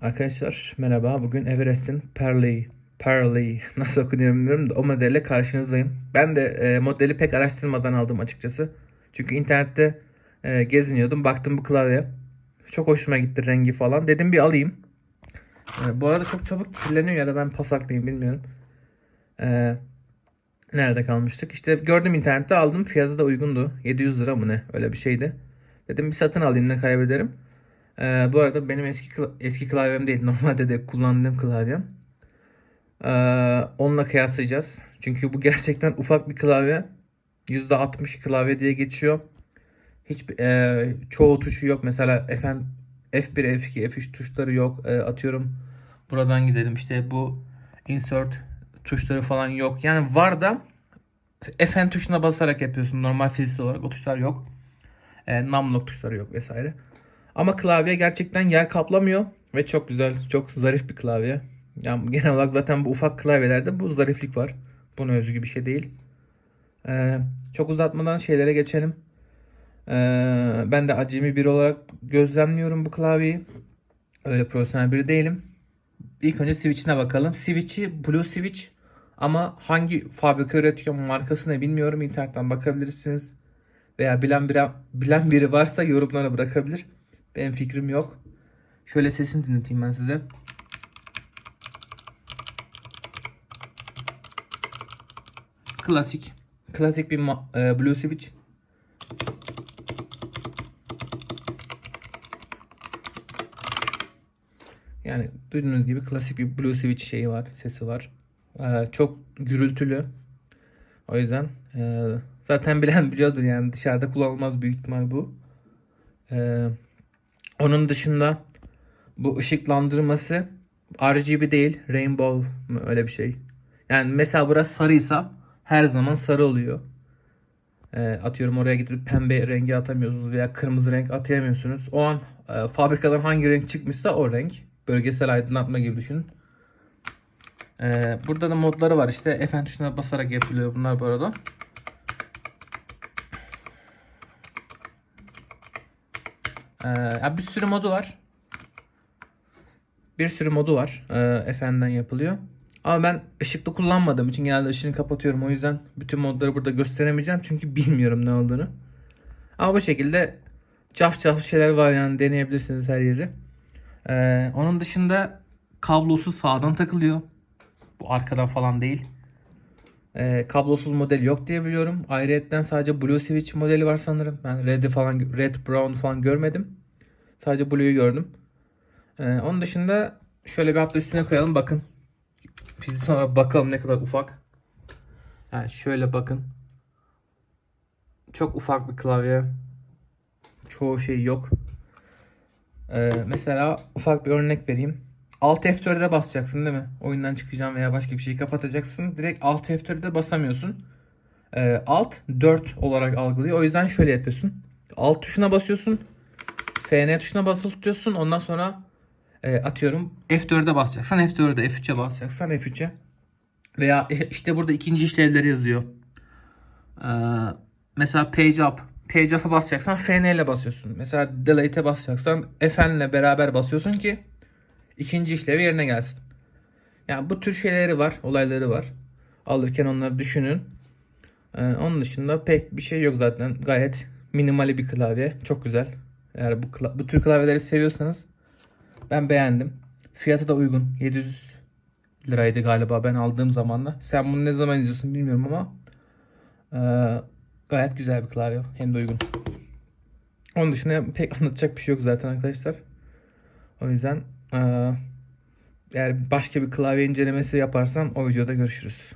Arkadaşlar merhaba. Bugün Everest'in Pearly, Pearly nasıl okunuyor bilmiyorum da o modelle karşınızdayım. Ben de e, modeli pek araştırmadan aldım açıkçası. Çünkü internette e, geziniyordum. Baktım bu klavye. Çok hoşuma gitti rengi falan. Dedim bir alayım. E, bu arada çok çabuk kirleniyor ya da ben pasaklıyım bilmiyorum. E, nerede kalmıştık? İşte gördüm internette aldım. Fiyatı da uygundu. 700 lira mı ne? Öyle bir şeydi. Dedim bir satın alayım ne kaybederim. Ee, bu arada benim eski kla- eski klavyem değil. Normalde de kullandığım klavyem. Ee, onunla kıyaslayacağız. Çünkü bu gerçekten ufak bir klavye. %60 klavye diye geçiyor. Hiç e, çoğu tuşu yok. Mesela F1, F1, F2, F3 tuşları yok. E, atıyorum buradan gidelim. İşte bu insert tuşları falan yok. Yani var da Fn tuşuna basarak yapıyorsun. Normal fiziksel olarak o tuşlar yok. E, numlock tuşları yok vesaire. Ama klavye gerçekten yer kaplamıyor ve çok güzel, çok zarif bir klavye. Yani genel olarak zaten bu ufak klavyelerde bu zariflik var. Buna özgü bir şey değil. Ee, çok uzatmadan şeylere geçelim. Ee, ben de acemi biri olarak gözlemliyorum bu klavyeyi. Öyle profesyonel biri değilim. İlk önce switch'ine bakalım. Switch'i Blue Switch ama hangi fabrika üretiyor markası ne bilmiyorum. İnternetten bakabilirsiniz. Veya bilen biri, bilen biri varsa yorumlara bırakabilir. Benim fikrim yok. Şöyle sesini dinleteyim ben size. Klasik. Klasik bir e, Blue Switch. Yani duyduğunuz gibi klasik bir Blue Switch şeyi var, sesi var. E, çok gürültülü. O yüzden e, zaten bilen biliyordur yani dışarıda kullanılmaz büyük ihtimal bu. E, onun dışında bu ışıklandırması RGB değil, rainbow mu öyle bir şey. Yani mesela burası sarıysa her zaman sarı oluyor. E, atıyorum oraya gidip pembe rengi atamıyorsunuz veya kırmızı renk atayamıyorsunuz. O an e, fabrikadan hangi renk çıkmışsa o renk. Bölgesel aydınlatma gibi düşünün. E, burada da modları var işte. Fn tuşuna basarak yapılıyor bunlar bu arada. Ee, ya bir sürü modu var. Bir sürü modu var. Ee, Fn'den yapılıyor. Ama ben ışıklı kullanmadığım için genelde ışığını kapatıyorum. O yüzden bütün modları burada gösteremeyeceğim. Çünkü bilmiyorum ne olduğunu. Ama bu şekilde caf caf şeyler var yani deneyebilirsiniz her yeri. Ee, onun dışında kablosu sağdan takılıyor. Bu arkadan falan değil. Ee, kablosuz model yok diye biliyorum. Ayrıyetten sadece Blue Switch modeli var sanırım. Ben Red'i falan Red Brown falan görmedim. Sadece Blue'yu gördüm. Ee, onun dışında şöyle bir hafta üstüne koyalım bakın. Biz sonra bakalım ne kadar ufak. Yani şöyle bakın. Çok ufak bir klavye. Çoğu şey yok. Ee, mesela ufak bir örnek vereyim. Alt F4'e basacaksın değil mi? Oyundan çıkacağım veya başka bir şeyi kapatacaksın. Direkt Alt F4'e basamıyorsun. Ee, Alt 4 olarak algılıyor. O yüzden şöyle yapıyorsun. Alt tuşuna basıyorsun. FN tuşuna basılı tutuyorsun. Ondan sonra e, atıyorum F4'e basacaksan F4'e, F3'e basacaksan F3'e. Veya e, işte burada ikinci işlevleri yazıyor. Ee, mesela Page Up. Page Up'a basacaksan FN ile basıyorsun. Mesela Delete'e basacaksan Fn ile beraber basıyorsun ki ikinci işlevi yerine gelsin. Yani bu tür şeyleri var, olayları var. Alırken onları düşünün. Ee, onun dışında pek bir şey yok zaten. Gayet minimali bir klavye. Çok güzel. Eğer bu, bu tür klavyeleri seviyorsanız ben beğendim. Fiyatı da uygun. 700 liraydı galiba ben aldığım zamanla. Sen bunu ne zaman izliyorsun bilmiyorum ama ee, gayet güzel bir klavye. Hem de uygun. Onun dışında pek anlatacak bir şey yok zaten arkadaşlar. O yüzden eğer başka bir klavye incelemesi yaparsam o videoda görüşürüz.